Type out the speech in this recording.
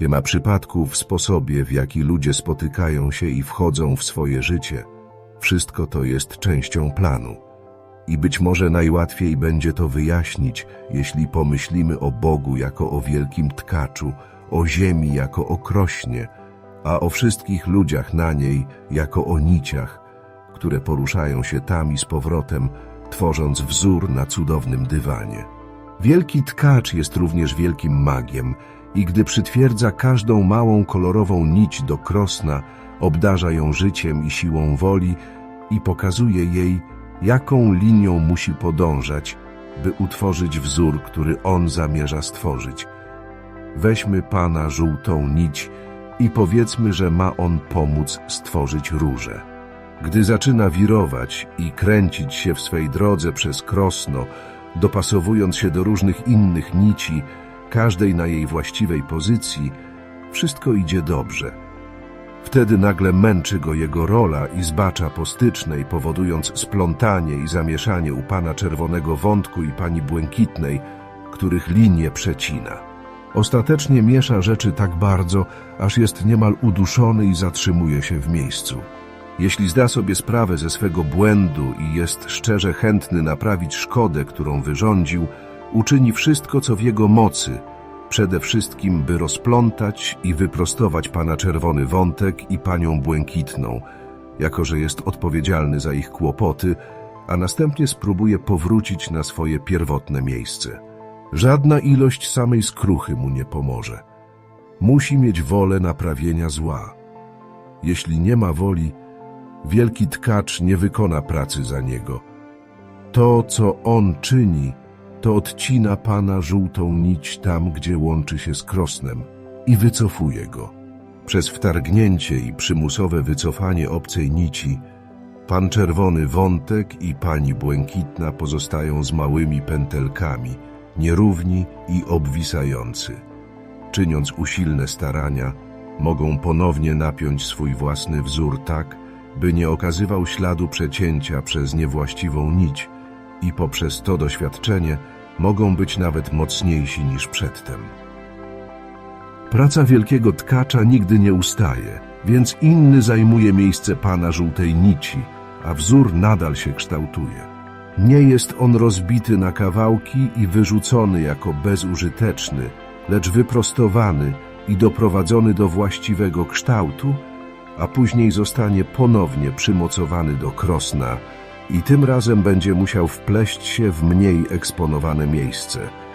Nie ma przypadku w sposobie, w jaki ludzie spotykają się i wchodzą w swoje życie. Wszystko to jest częścią planu. I być może najłatwiej będzie to wyjaśnić, jeśli pomyślimy o Bogu jako o wielkim tkaczu, o ziemi jako o krośnie, a o wszystkich ludziach na niej jako o niciach, które poruszają się tam i z powrotem, tworząc wzór na cudownym dywanie. Wielki tkacz jest również wielkim magiem i gdy przytwierdza każdą małą kolorową nić do krosna, obdarza ją życiem i siłą woli i pokazuje jej, jaką linią musi podążać, by utworzyć wzór, który on zamierza stworzyć. Weźmy Pana żółtą nić i powiedzmy, że ma on pomóc stworzyć różę. Gdy zaczyna wirować i kręcić się w swej drodze przez krosno, dopasowując się do różnych innych nici, każdej na jej właściwej pozycji, wszystko idzie dobrze. Wtedy nagle męczy go jego rola i zbacza postycznej, powodując splątanie i zamieszanie u pana czerwonego wątku i pani błękitnej, których linie przecina. Ostatecznie miesza rzeczy tak bardzo, aż jest niemal uduszony i zatrzymuje się w miejscu. Jeśli zda sobie sprawę ze swego błędu i jest szczerze chętny naprawić szkodę, którą wyrządził, uczyni wszystko, co w jego mocy, przede wszystkim, by rozplątać i wyprostować pana czerwony wątek i panią błękitną, jako że jest odpowiedzialny za ich kłopoty, a następnie spróbuje powrócić na swoje pierwotne miejsce. Żadna ilość samej skruchy mu nie pomoże. Musi mieć wolę naprawienia zła. Jeśli nie ma woli, wielki tkacz nie wykona pracy za niego. To, co on czyni, to odcina Pana żółtą nić tam, gdzie łączy się z krosnem i wycofuje go. Przez wtargnięcie i przymusowe wycofanie obcej nici, Pan czerwony wątek i Pani błękitna pozostają z małymi pętelkami, nierówni i obwisający. Czyniąc usilne starania, mogą ponownie napiąć swój własny wzór tak, by nie okazywał śladu przecięcia przez niewłaściwą nić i poprzez to doświadczenie mogą być nawet mocniejsi niż przedtem. Praca wielkiego tkacza nigdy nie ustaje, więc inny zajmuje miejsce pana żółtej nici, a wzór nadal się kształtuje. Nie jest on rozbity na kawałki i wyrzucony jako bezużyteczny, lecz wyprostowany i doprowadzony do właściwego kształtu, a później zostanie ponownie przymocowany do krosna i tym razem będzie musiał wpleść się w mniej eksponowane miejsce –